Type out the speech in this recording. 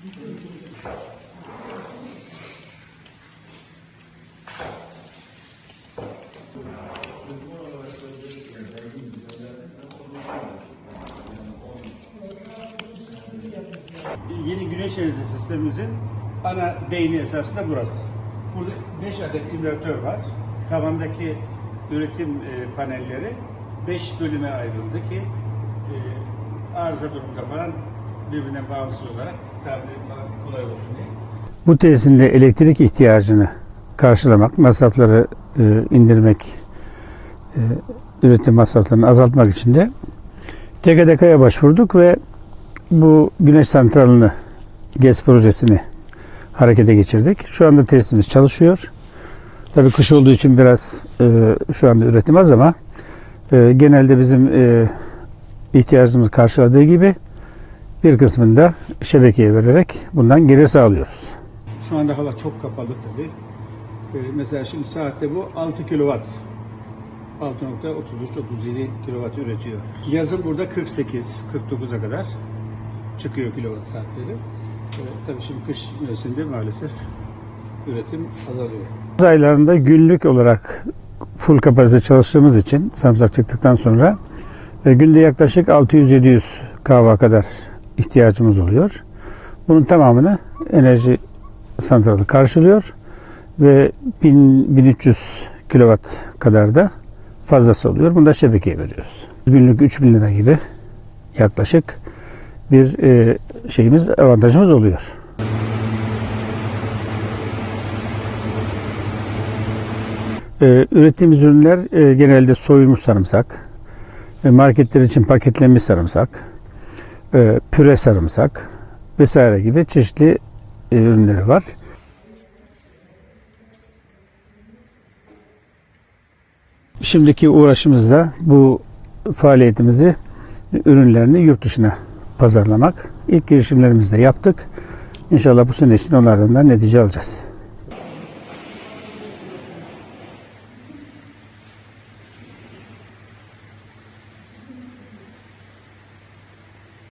Yeni güneş enerji sistemimizin ana beyni esasında burası. Burada 5 adet invertör var. Tavandaki üretim e, panelleri 5 bölüme ayrıldı ki e, arıza durumda falan birbirinden bağımsız olarak tabiri kolay olsun diye. Bu tesisin de elektrik ihtiyacını karşılamak, masrafları e, indirmek, e, üretim masraflarını azaltmak için de TKDK'ya başvurduk ve bu güneş santralını, GES projesini harekete geçirdik. Şu anda tesisimiz çalışıyor. Tabii kış olduğu için biraz e, şu anda üretim az ama genelde bizim ihtiyacımızı karşıladığı gibi bir kısmını da şebekeye vererek bundan gelir sağlıyoruz. Şu anda hava çok kapalı tabii. Ee, mesela şimdi saatte bu 6 kilowatt. 6.33-37 kilowatt üretiyor. Yazın burada 48-49'a kadar çıkıyor kilowatt saatleri. Ee, tabii şimdi kış mevsiminde maalesef üretim azalıyor. Yaz aylarında günlük olarak full kapasite çalıştığımız için Samsak çıktıktan sonra e, günde yaklaşık 600-700 kahva kadar ihtiyacımız oluyor. Bunun tamamını enerji santralı karşılıyor ve 1000, 1300 kilowatt kadar da fazlası oluyor. Bunu da şebekeye veriyoruz. Günlük 3000 lira gibi yaklaşık bir e, şeyimiz avantajımız oluyor. Ee, ürettiğimiz ürünler e, genelde soyulmuş sarımsak, e, marketler için paketlenmiş sarımsak, e, püre sarımsak vesaire gibi çeşitli e, ürünleri var. Şimdiki uğraşımızda bu faaliyetimizi, ürünlerini yurt dışına pazarlamak. İlk girişimlerimizi de yaptık. İnşallah bu sene için onlardan da netice alacağız.